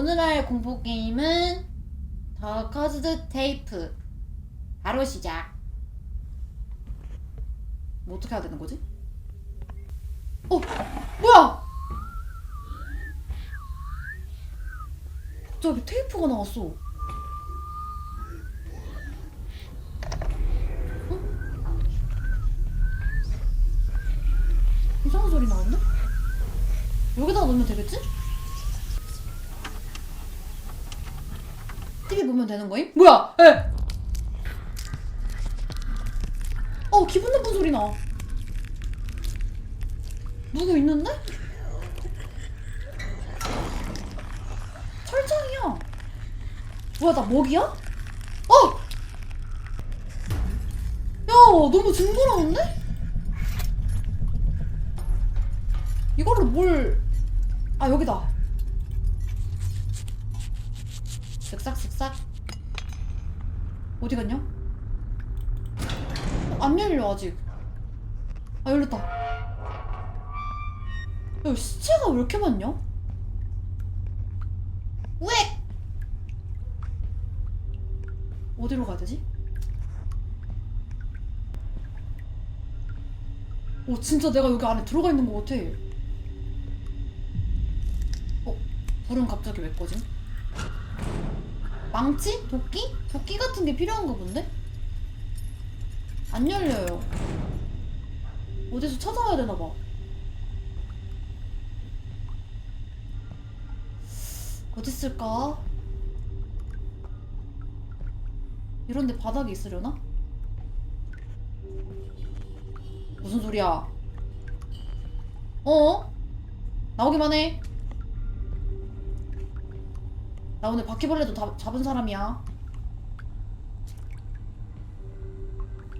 오늘 할 공포 게임은 더 커즈드 테이프. 바로 시작. 뭐 어떻게 해야 되는 거지? 어, 뭐야? 갑자기 테이프가 나왔어. 어? 이상한 소리 나는데? 여기다가 넣으면 되겠지? 보면 되는 거임? 뭐야? 에! 어 기분 나쁜 소리 나. 누구 있는데? 철창이야. 뭐야 나 먹이야? 어! 야 너무 징그러운데? 이걸로 뭘? 아 여기다. 쓱싹쓱싹. 어디 갔냐? 어, 안 열려 아직. 아 열렸다. 야 시체가 왜 이렇게 많냐? 왜? 어디로 가야 되지? 오 진짜 내가 여기 안에 들어가 있는 것 같아. 어 불은 갑자기 왜 꺼짐? 망치? 도끼? 도끼 같은 게 필요한가 본데? 안 열려요. 어디서 찾아와야 되나 봐. 어디 있을까? 이런데 바닥에 있으려나? 무슨 소리야? 어? 나오기만 해. 나 오늘 바퀴벌레도 다, 잡은 사람이야.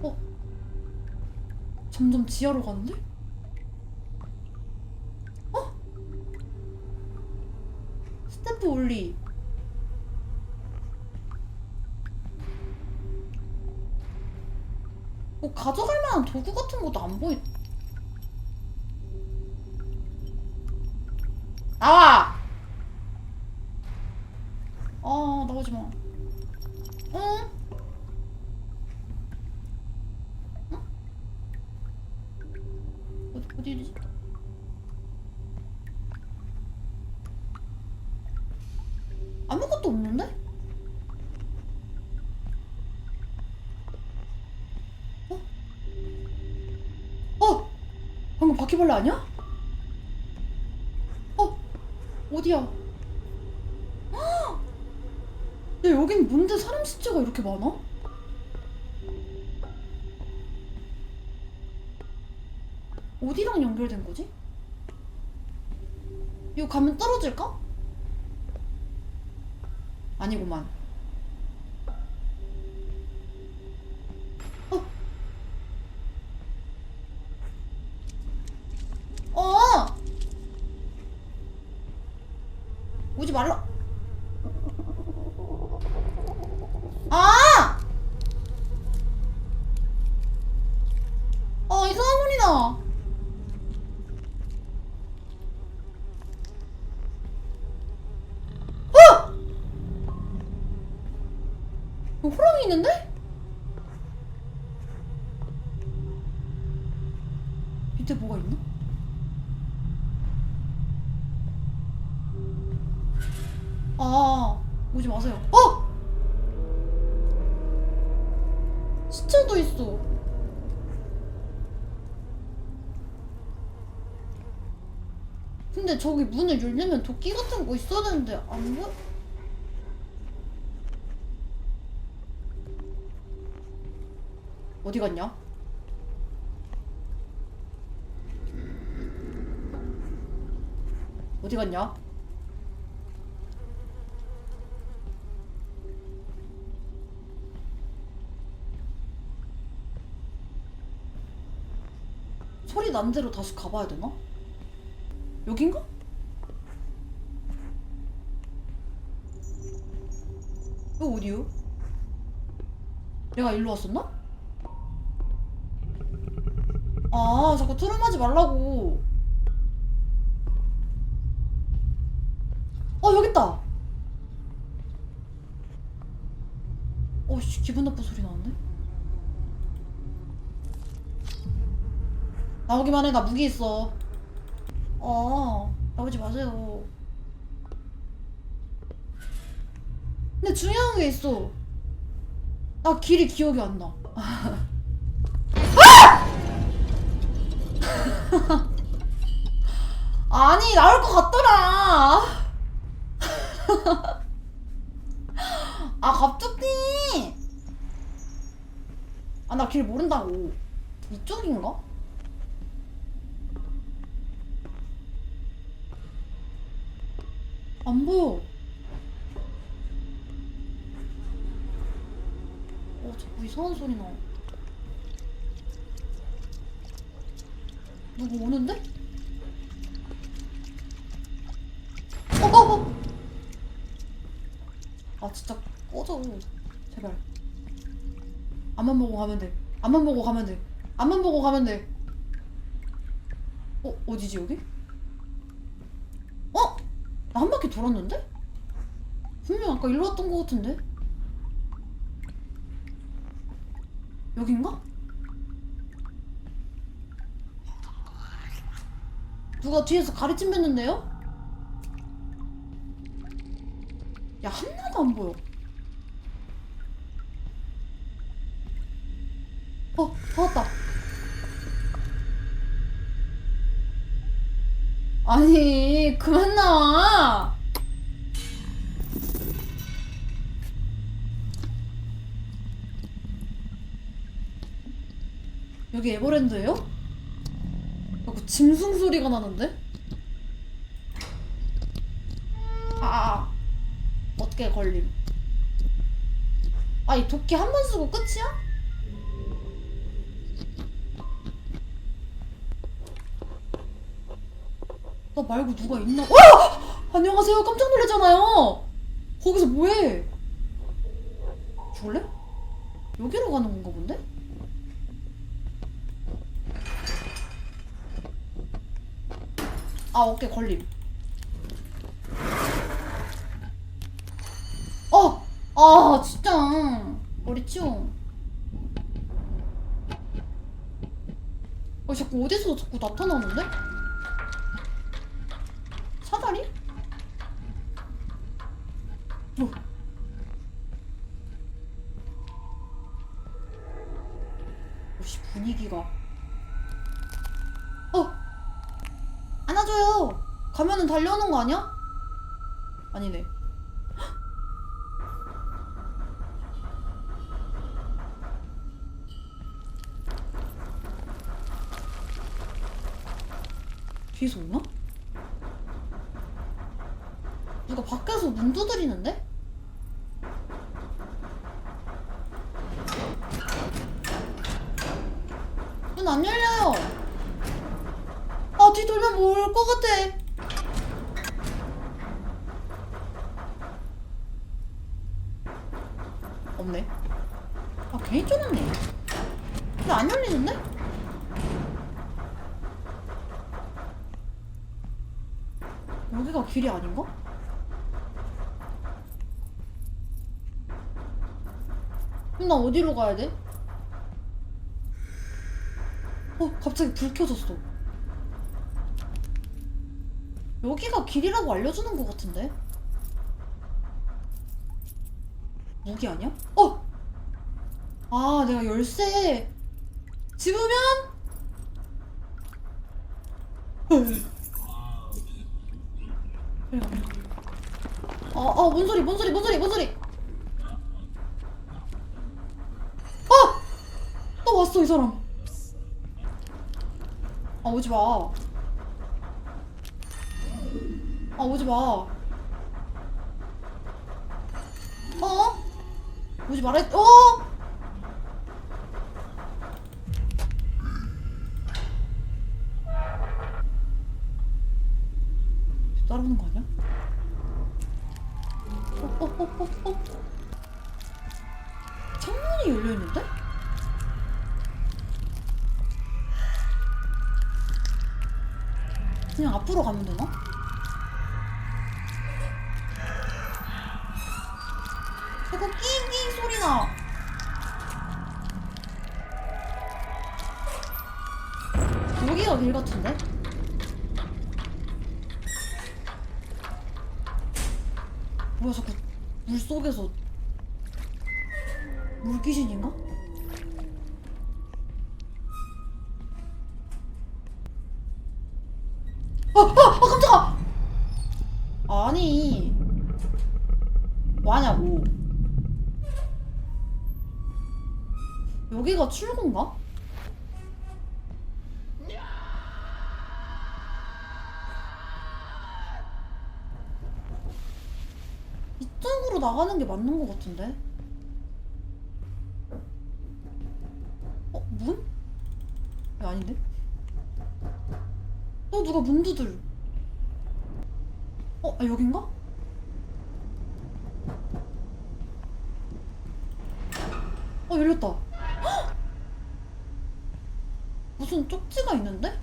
어? 점점 지하로 가는데? 어? 스탬프 올리. 뭐 가져갈 만한 도구 같은 것도 안 보이. 나와! 방금 바퀴벌레 아니야? 어? 어디야? 야 여긴 뭔데 사람 시체가 이렇게 많아? 어디랑 연결된 거지? 이거 가면 떨어질까? 아니구만. 어? 어! 오지 말라. 아! 어, 이상한 소리 나. 어! 여기 호랑이 있는데? 밑에 뭐가 있나? 아, 오지 마세요. 어! 시체도 있어. 근데 저기 문을 열려면 도끼 같은 거 있어야 되는데 안 보여? 어디 갔냐? 어디 갔냐? 소리 난 대로 다시 가봐야 되나? 여긴가? 이거 어디요? 내가 일로 왔었나? 아, 자꾸 트름하지 말라고. 어, 여깄다! 어, 씨, 기분 나쁜 소리 나는데? 나오기만 해, 나 무기 있어. 어, 나오지 마세요. 근데 중요한 게 있어. 나 길이 기억이 안 나. 아니 나올 것 같더라. 아 갑자기. 아 나 길 모른다고. 이쪽인가? 안 보여. 어 자꾸 이상한 소리 나. 누구 오는데? 아 진짜 꺼져 제발 앞만 보고 가면 돼 앞만 보고 가면 돼 앞만 보고 가면 돼 어? 어디지 여기? 어? 나 한 바퀴 돌았는데? 분명 아까 일로 왔던 것 같은데? 여긴가? 누가 뒤에서 가르침 뱉는데요? 야 하나도 안 보여 어 나왔다 아니 그만 나와 여기 에버랜드예요? 자꾸 짐승 소리가 나는데? 어깨 걸림 아이 도끼 한 번 쓰고 끝이야? 나 말고 누가 있나? 어! 안녕하세요. 깜짝 놀랐잖아요. 거기서 뭐해? 죽을래? 여기로 가는 건가 본데? 아 어깨 걸림. 어! 아 진짜 머리 치워. 어 자꾸 어디서 자꾸 나타나는데? 사다리? 뭐? 오씨 분위기가 어! 안아줘요 가면은 달려오는 거 아니야? 아니네 뒤에서 오나? 누가 밖에서 문 두드리는데? 문 안 열려요. 아, 뒤 돌면 뭘 것 같아. 없네. 아, 괜히 쫄았네. 근데 안 열리는데? 여기가 길이 아닌가? 그럼 나 어디로 가야 돼? 어, 갑자기 불 켜졌어. 여기가 길이라고 알려주는 것 같은데? 무기 아니야? 어! 아, 내가 열쇠 집으면? 그래, 그래. 아, 아, 뭔 소리, 뭔 소리, 뭔 소리, 뭔 소리! 아! 또 왔어, 이 사람. 아, 오지 마. 아, 오지 마. 어? 오지 말아, 어? 따라오는 거 아니야? 어어어어 어 창문이 열려 있는데? 그냥 앞으로 가면 되나? 이거 끼잉끼잉 소리 나. 여기가 길 같은데? 뭐야 자꾸 물 속에서 물 귀신인가? 아! 아! 아 깜짝아! 아니 뭐하냐고 여기가 출구인가? 나가는 게 맞는 것 같은데? 어? 문? 야, 아닌데? 어 누가 문 두들 어? 아, 여긴가? 어 열렸다 헉! 무슨 쪽지가 있는데?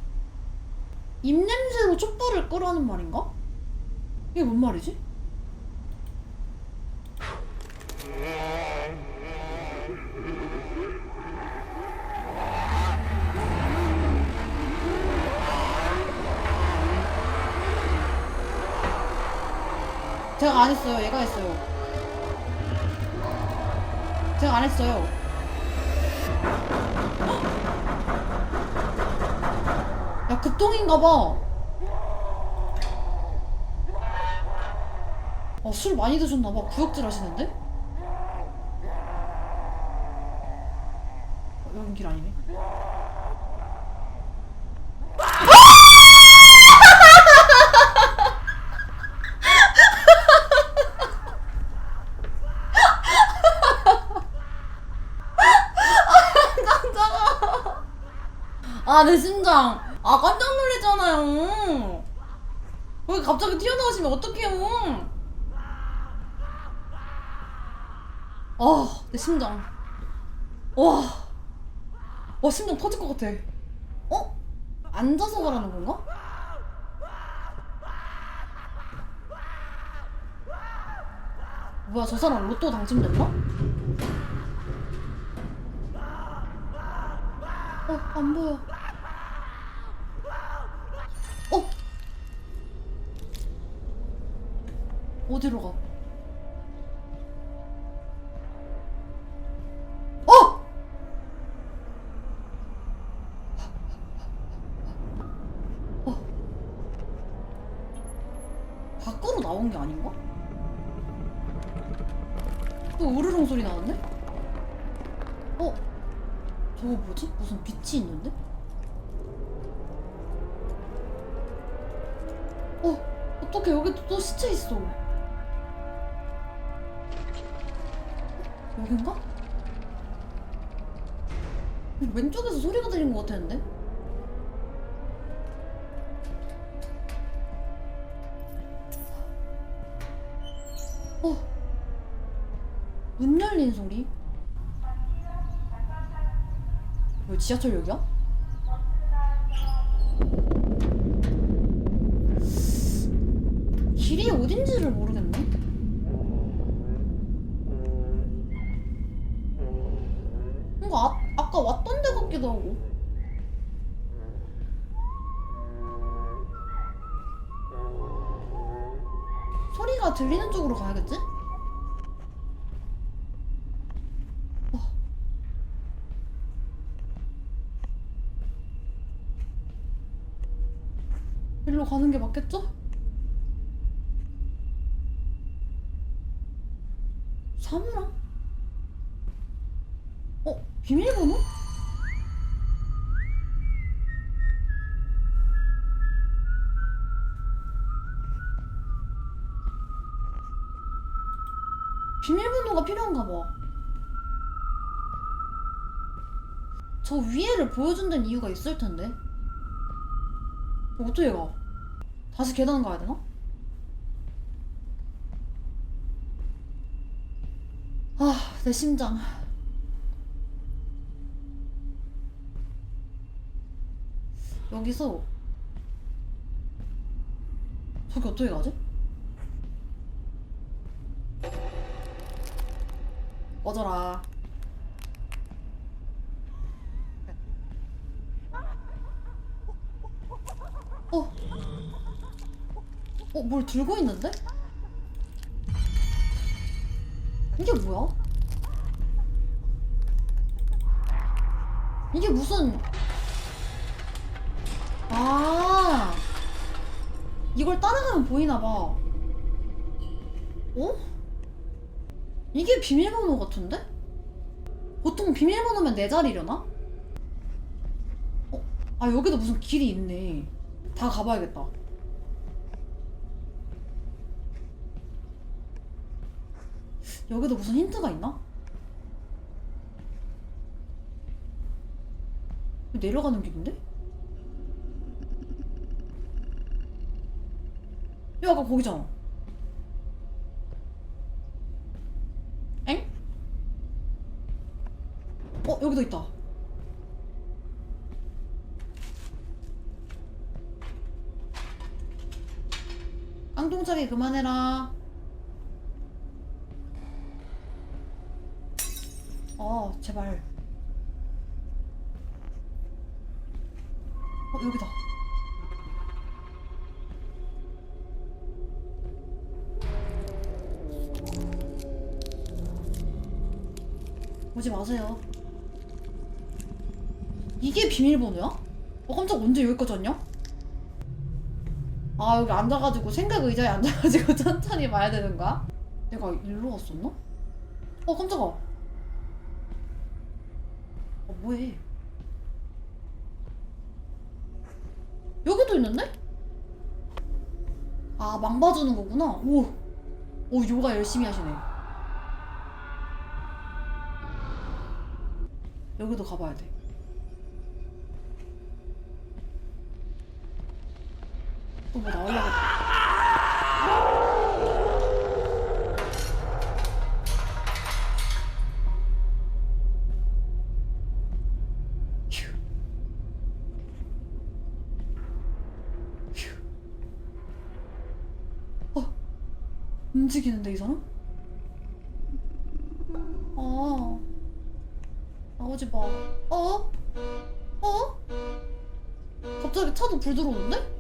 입냄새로 촛불을 끄라는 말인가? 이게 뭔 말이지? 제가 안 했어요. 얘가 했어요. 제가 안 했어요. 헉! 야, 급동인가 봐. 어, 술 많이 드셨나 봐. 구역질 하시는데? 어, 여긴 길 아니네. 아, 내 심장. 아, 깜짝 놀랐잖아요. 왜 갑자기 튀어나오시면 어떡해요? 아, 내 심장. 와. 와, 심장 터질 것 같아. 어? 앉아서 가라는 건가? 뭐야, 저 사람 로또 당첨됐나? 어, 안 보여. 어디로 가? 어! 어. 밖으로 나온 게 아닌가? 또 으르렁 소리 나왔네? 어? 저거 뭐지? 무슨 빛이 있는데? 어, 어떡해, 여기 또, 또 시체 있어. 여긴가? 왼쪽에서 소리가 들린 것 같았는데? 어, 문 열린 소리? 왜 지하철역이야? 길이 어딘지를 모르겠네. 뭔가 아, 같기도 하고. 소리가 들리는 쪽으로 가야겠지? 어. 일로 가는 게 맞겠죠? 사무랑? 어? 비밀번호? 저 위에를 보여준다는 이유가 있을 텐데. 어떻게 가? 다시 계단 가야 되나? 아, 내 심장. 여기서 저기 어떻게 가지? 꺼져라. 어, 뭘 들고 있는데? 이게 뭐야? 이게 무슨 아 이걸 따라가면 보이나봐 어? 이게 비밀번호 같은데? 보통 비밀번호면 내 자리려나? 어? 아 여기도 무슨 길이 있네 다 가봐야겠다 여기도 무슨 힌트가 있나? 내려가는 길인데? 야 아까 거기잖아 엥? 어 여기도 있다 깡통차기 그만해라 어 제발 어 여기다 오지 마세요 이게 비밀번호야? 어 깜짝 언제 여기까지 왔냐? 아 여기 앉아가지고 생각 의자에 앉아가지고 천천히 봐야 되는 거야? 내가 일로 왔었나? 어 깜짝아 어 뭐해? 여기도 있는데? 아 망봐주는 거구나. 오, 오 요가 열심히 하시네. 여기도 가봐야 돼. 또 뭐 나오려고 움직이는데 이 사람? 아, 나오지 마. 어? 어? 갑자기 차도 불 들어오는데?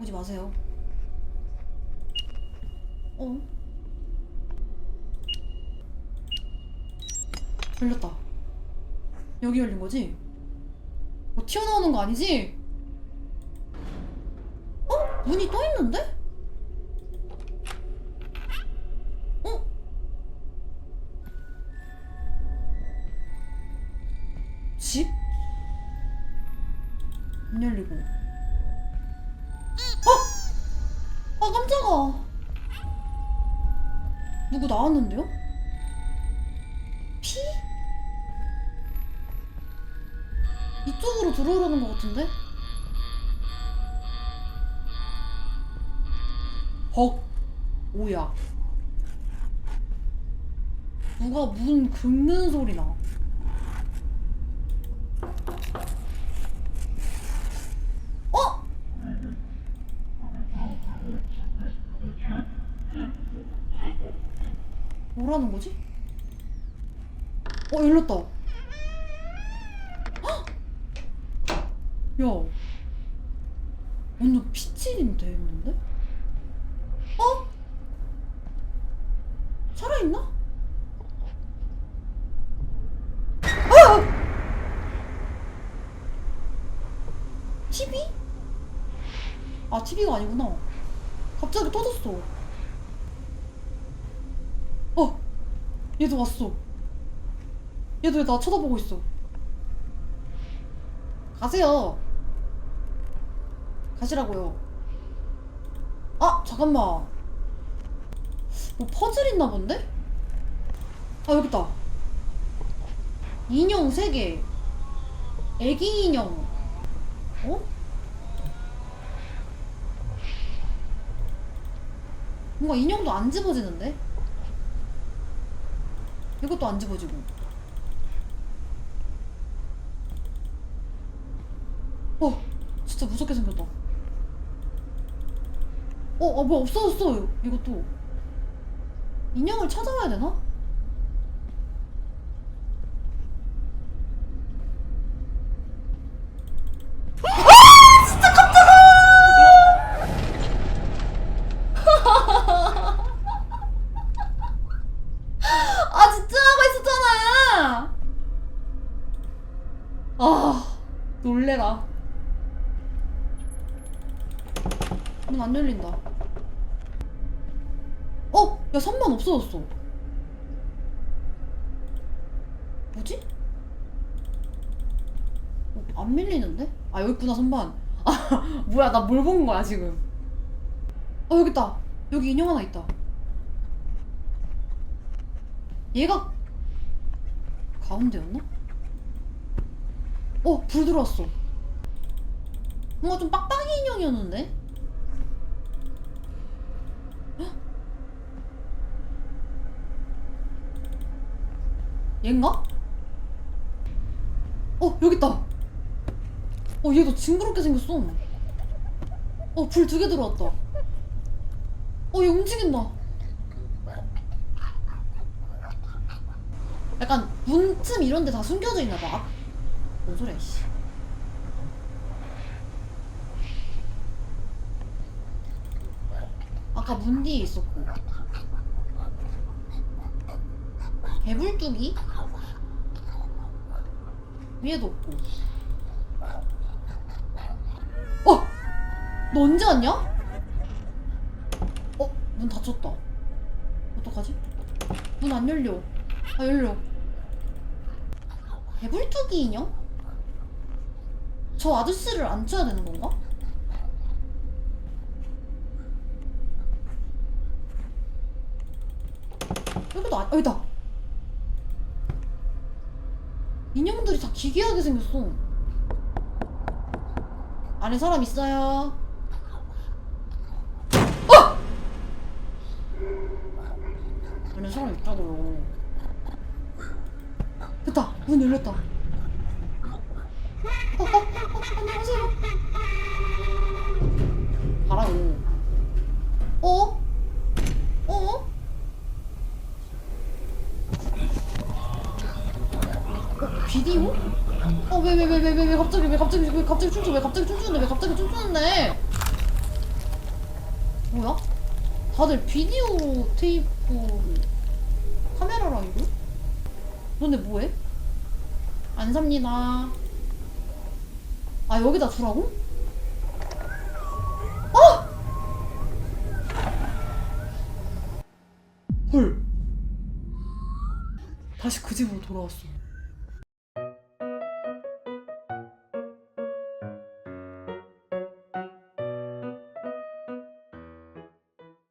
오지 마세요. 어? 열렸다. 여기 열린 거지? 뭐 튀어나오는 거 아니지? 어? 문이 떠 있는데? 어? 집? 문 열리고. 어? 아 깜짝아. 누구 나왔는데요? 이쪽으로 들어오려는 것 같은데? 헉 오야 누가 문 긁는 소리 나 어? 뭐라는 거지? 어 열렸다 헉! 야 완전 피칠인 돼 있는데? 어? 살아있나? 아! TV? 아 TV가 아니구나 갑자기 터졌어 어 얘도 왔어 얘도 왜나 쳐다보고 있어 가세요 가시라고요. 아 잠깐만. 뭐 퍼즐 있나 본데? 아 여기 있다. 인형 3개. 애기 인형. 어? 뭔가 인형도 안 집어지는데? 이것도 안 집어지고. 어 진짜 무섭게 생겼다 어, 아, 뭐야, 없어졌어. 이것도. 인형을 찾아와야 되나? 아, 아, 아, 안 열린다. 어? 야, 3만 없어졌어. 뭐지? 어, 안 밀리는데? 아, 여기 있구나, 선반. 아, 뭐야, 나 뭘 본 거야, 지금. 어, 여기 있다. 여기 인형 하나 있다. 얘가 가운데였나? 어, 불 들어왔어. 뭔가 좀 빡빡이 인형이었는데? 헉? 얘인가? 어, 여기 있다. 어, 얘도 징그럽게 생겼어. 어, 불 두 개 들어왔다. 어, 얘 움직인다. 약간 문틈 이런 데 다 숨겨져 있나 봐. 뭔 소리야, 씨. 아까 문 뒤에 있었고. 개불뚝이? 위에도 없고. 어! 너 언제 왔냐? 어? 문 닫혔다. 어떡하지? 문 안 열려. 아, 열려. 개불뚝이 인형? 저 아저씨를 안 쳐야 되는 건가? 여기도 아, 여기다. 인형들이 다 기괴하게 생겼어. 안에 사람 있어요. 어! 안에 사람 있다고요. 됐다. 문 열렸다. 어, 어, 어, 어, 안녕하세요. 가라고. 어? 어? 어, 비디오? 어, 왜, 왜, 왜, 왜, 왜, 왜, 갑자기, 왜, 갑자기, 왜, 갑자기 춤춰, 왜, 갑자기 춤추는데, 왜, 갑자기 춤추는데? 뭐야? 다들 비디오 테이프 카메라랑 이거? 너네 뭐해? 안 삽니다. 아, 여기다 두라고? 어! 헐. 다시 그 집으로 돌아왔어.